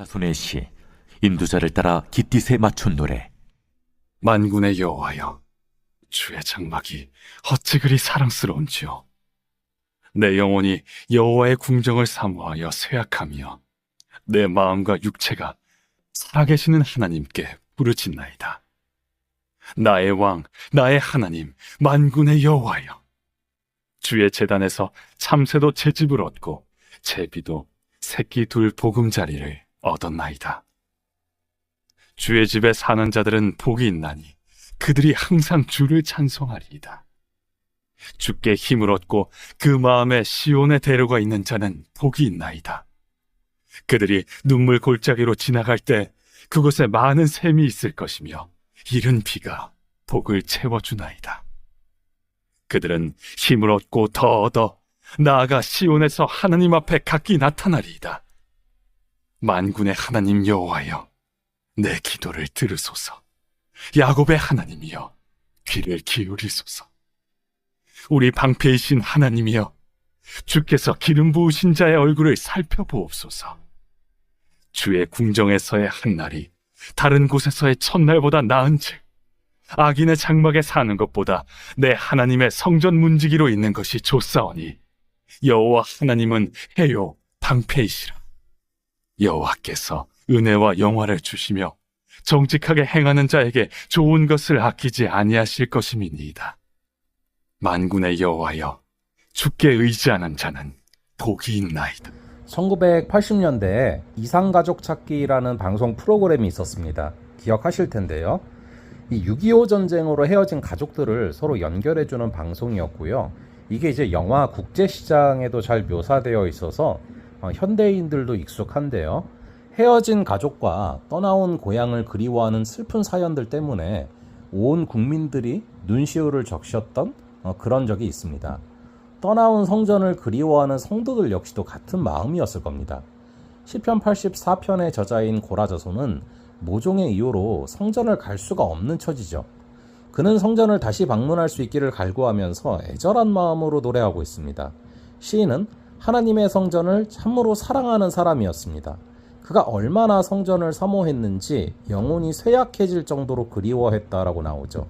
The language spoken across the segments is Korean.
자손의 시 인도자를 따라 깃딧에 맞춘 노래 만군의 여호와여, 주의 장막이 어찌 그리 사랑스러운지요. 내 영혼이 여호와의 궁정을 사모하여 쇠약하며 내 마음과 육체가 살아계시는 하나님께 부르짖나이다. 나의 왕, 나의 하나님, 만군의 여호와여. 주의 재단에서 참새도 제 집을 얻고 제비도 새끼 둘 보금자리를 얻었나이다. 주의 집에 사는 자들은 복이 있나니 그들이 항상 주를 찬송하리이다. 주께 힘을 얻고 그 마음에 시온의 대로가 있는 자는 복이 있나이다. 그들이 눈물 골짜기로 지나갈 때 그곳에 많은 샘이 있을 것이며 이른 비가 복을 채워주나이다. 그들은 힘을 얻고 더 얻어 나아가 시온에서 하나님 앞에 각기 나타나리이다. 만군의 하나님 여호와여, 내 기도를 들으소서. 야곱의 하나님이여, 귀를 기울이소서. 우리 방패이신 하나님이여, 주께서 기름 부으신 자의 얼굴을 살펴보옵소서. 주의 궁정에서의 한 날이 다른 곳에서의 첫날보다 나은즉 악인의 장막에 사는 것보다 내 하나님의 성전 문지기로 있는 것이 좋사오니 여호와 하나님은 해요 방패이시라. 여호와께서 은혜와 영화를 주시며 정직하게 행하는 자에게 좋은 것을 아끼지 아니하실 것임이니이다. 만군의 여호와여, 주께 의지하는 자는 복이 있나이다. 1980년대에 이상가족 찾기라는 방송 프로그램이 있었습니다. 기억하실 텐데요. 이 6.25 전쟁으로 헤어진 가족들을 서로 연결해주는 방송이었고요. 이게 이제 영화 국제시장에도 잘 묘사되어 있어서 어, 현대인들도 익숙한데요. 헤어진 가족과 떠나온 고향을 그리워하는 슬픈 사연들 때문에 온 국민들이 눈시울을 적셨던 어, 그런 적이 있습니다. 떠나온 성전을 그리워하는 성도들 역시도 같은 마음이었을 겁니다. 시편 84편의 저자인 고라자손은 모종의 이유로 성전을 갈 수가 없는 처지죠. 그는 성전을 다시 방문할 수 있기를 갈구하면서 애절한 마음으로 노래하고 있습니다. 시인은 하나님의 성전을 참으로 사랑하는 사람이었습니다. 그가 얼마나 성전을 사모했는지 영혼이 쇠약해질 정도로 그리워했다라고 나오죠.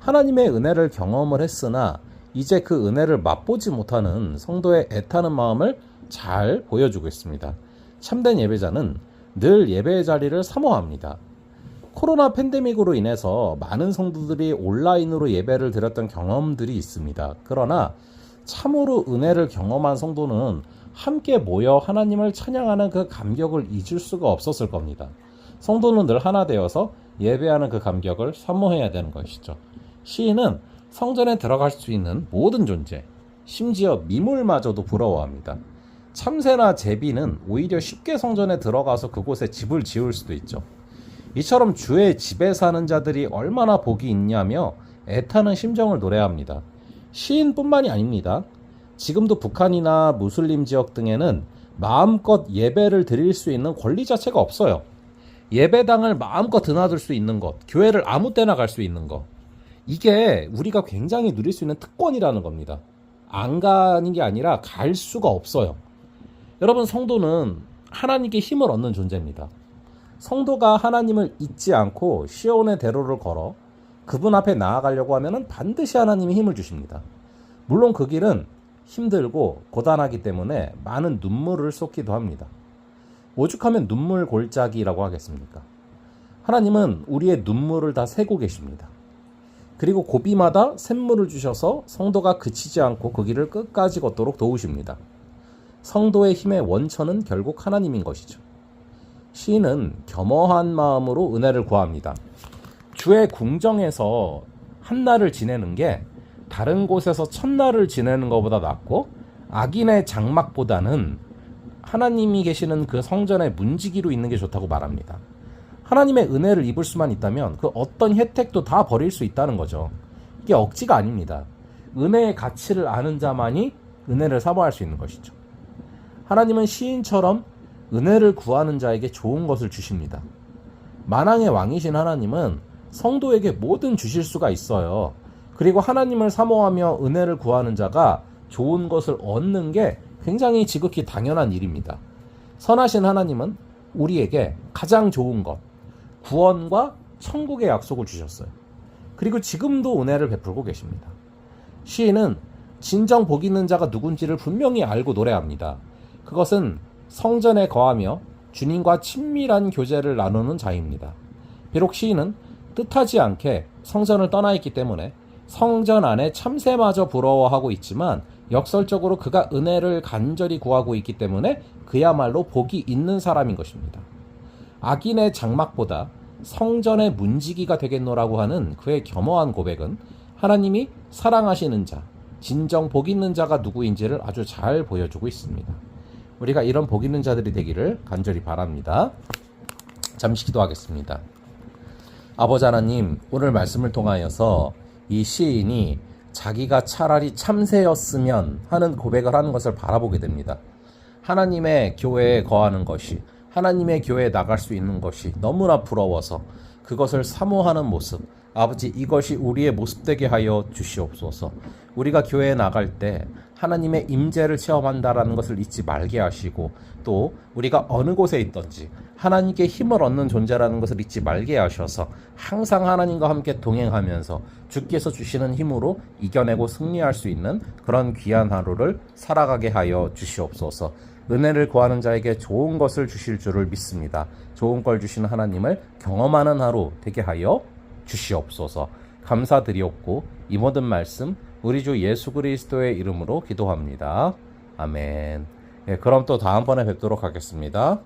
하나님의 은혜를 경험을 했으나 이제 그 은혜를 맛보지 못하는 성도의 애타는 마음을 잘 보여주고 있습니다. 참된 예배자는 늘 예배의 자리를 사모합니다. 코로나 팬데믹으로 인해서 많은 성도들이 온라인으로 예배를 드렸던 경험들이 있습니다. 그러나 참으로 은혜를 경험한 성도는 함께 모여 하나님을 찬양하는 그 감격을 잊을 수가 없었을 겁니다. 성도는 늘 하나 되어서 예배하는 그 감격을 사모해야 되는 것이죠. 시인은 성전에 들어갈 수 있는 모든 존재, 심지어 미물마저도 부러워합니다. 참새나 제비는 오히려 쉽게 성전에 들어가서 그곳에 집을 지을 수도 있죠. 이처럼 주의 집에 사는 자들이 얼마나 복이 있냐며 애타는 심정을 노래합니다. 시인뿐만이 아닙니다. 지금도 북한이나 무슬림 지역 등에는 마음껏 예배를 드릴 수 있는 권리 자체가 없어요. 예배당을 마음껏 드나들 수 있는 것, 교회를 아무 때나 갈 수 있는 것. 이게 우리가 굉장히 누릴 수 있는 특권이라는 겁니다. 안 가는 게 아니라 갈 수가 없어요. 여러분, 성도는 하나님께 힘을 얻는 존재입니다. 성도가 하나님을 잊지 않고 시온의 대로를 걸어 그분 앞에 나아가려고 하면 반드시 하나님이 힘을 주십니다. 물론 그 길은 힘들고 고단하기 때문에 많은 눈물을 쏟기도 합니다. 오죽하면 눈물 골짜기라고 하겠습니까? 하나님은 우리의 눈물을 다 세고 계십니다. 그리고 고비마다 샘물을 주셔서 성도가 그치지 않고 그 길을 끝까지 걷도록 도우십니다. 성도의 힘의 원천은 결국 하나님인 것이죠. 시인은 겸허한 마음으로 은혜를 구합니다. 주의 궁정에서 한 날을 지내는 게 다른 곳에서 첫날을 지내는 것보다 낫고 악인의 장막보다는 하나님이 계시는 그 성전의 문지기로 있는 게 좋다고 말합니다. 하나님의 은혜를 입을 수만 있다면 그 어떤 혜택도 다 버릴 수 있다는 거죠. 이게 억지가 아닙니다. 은혜의 가치를 아는 자만이 은혜를 사모할 수 있는 것이죠. 하나님은 시인처럼 은혜를 구하는 자에게 좋은 것을 주십니다. 만왕의 왕이신 하나님은 성도에게 뭐든 주실 수가 있어요. 그리고 하나님을 사모하며 은혜를 구하는 자가 좋은 것을 얻는 게 굉장히 지극히 당연한 일입니다. 선하신 하나님은 우리에게 가장 좋은 것, 구원과 천국의 약속을 주셨어요. 그리고 지금도 은혜를 베풀고 계십니다. 시인은 진정 복 있는 자가 누군지를 분명히 알고 노래합니다. 그것은 성전에 거하며 주님과 친밀한 교제를 나누는 자입니다. 비록 시인은 뜻하지 않게 성전을 떠나 있기 때문에 성전 안에 참새마저 부러워하고 있지만 역설적으로 그가 은혜를 간절히 구하고 있기 때문에 그야말로 복이 있는 사람인 것입니다. 악인의 장막보다 성전의 문지기가 되겠노라고 하는 그의 겸허한 고백은 하나님이 사랑하시는 자, 진정 복 있는 자가 누구인지를 아주 잘 보여주고 있습니다. 우리가 이런 복 있는 자들이 되기를 간절히 바랍니다. 잠시 기도하겠습니다. 아버지 하나님, 오늘 말씀을 통하여서 이 시인이 자기가 차라리 참새였으면 하는 고백을 하는 것을 바라보게 됩니다. 하나님의 교회에 거하는 것이, 하나님의 교회에 나갈 수 있는 것이 너무나 부러워서 그것을 사모하는 모습, 아버지 이것이 우리의 모습 되게 하여 주시옵소서. 우리가 교회에 나갈 때 하나님의 임재를 체험한다라는 것을 잊지 말게 하시고 또 우리가 어느 곳에 있든지 하나님께 힘을 얻는 존재라는 것을 잊지 말게 하셔서 항상 하나님과 함께 동행하면서 주께서 주시는 힘으로 이겨내고 승리할 수 있는 그런 귀한 하루를 살아가게 하여 주시옵소서. 은혜를 구하는 자에게 좋은 것을 주실 줄을 믿습니다. 좋은 걸 주시는 하나님을 경험하는 하루 되게 하여 주시옵소서. 감사드리옵고 이 모든 말씀 우리 주 예수 그리스도의 이름으로 기도합니다. 아멘. 예, 그럼 또 다음번에 뵙도록 하겠습니다.